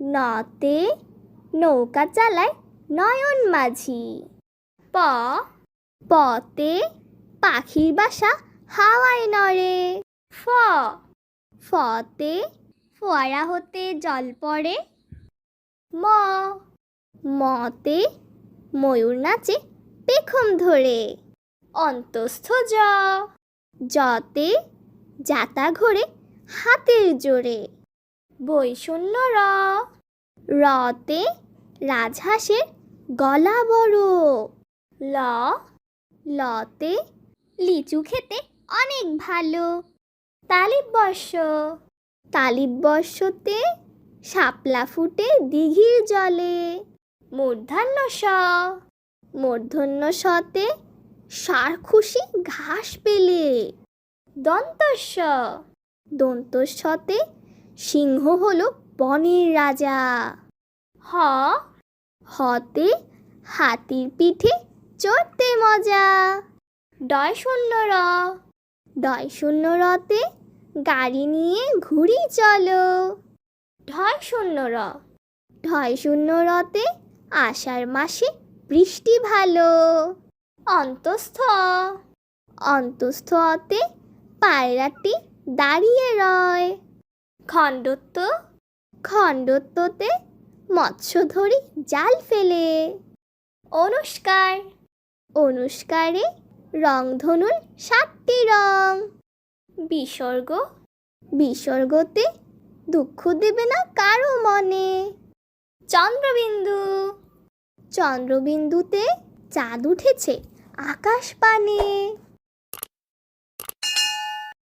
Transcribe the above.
নতে নৌকা চালায় নয়ন মাঝি। প পতে পাখির বাসা হাওয়ায় নড়ে। ফ ফতে ফোয়ারা হতে জল পড়ে। ম মতে ময়ূর নাচে পেখম ধরে। অন্তস্থ জ জতে জাতা ঘোরে হাতের জোরে। বৈষণ্য র রতে রাজহাঁসের গলা বড়। ল, লতে লিচু খেতে অনেক ভালো। তালিব বর্ষ তালিব বর্ষতে শাপলা ফুটে দিঘির জলে। মূর্ধান্য স মূর্ধন্য সতে সার খুশি ঘাস পেলে। দন্তস্ব দন্তস্বতে সিংহ হলো বনের রাজা। হ, হতে হাতির পিঠে চড়তে মজা। ডয় শূন্য র ডয় শূন্য রতে গাড়ি নিয়ে ঘুরি চলো। ঢয় শূন্য র ঢয় শূন্য রতে আষাঢ় মাসে বৃষ্টি ভালো। অন্তস্থ অন্তস্থ অতে পায়রাটি দাঁড়িয়ে রয়। খণ্ডত্ব, খণ্ডত্বতে মৎস্য ধরি জাল ফেলে। অনুষ্কার। অনুষ্কারে রংধনুর সাতটি রং। বিসর্গ। বিসর্গতে দুঃখ দেবে না কারও মনে। চন্দ্রবিন্দু। চন্দ্রবিন্দুতে চাঁদ উঠেছে আকাশ পানে।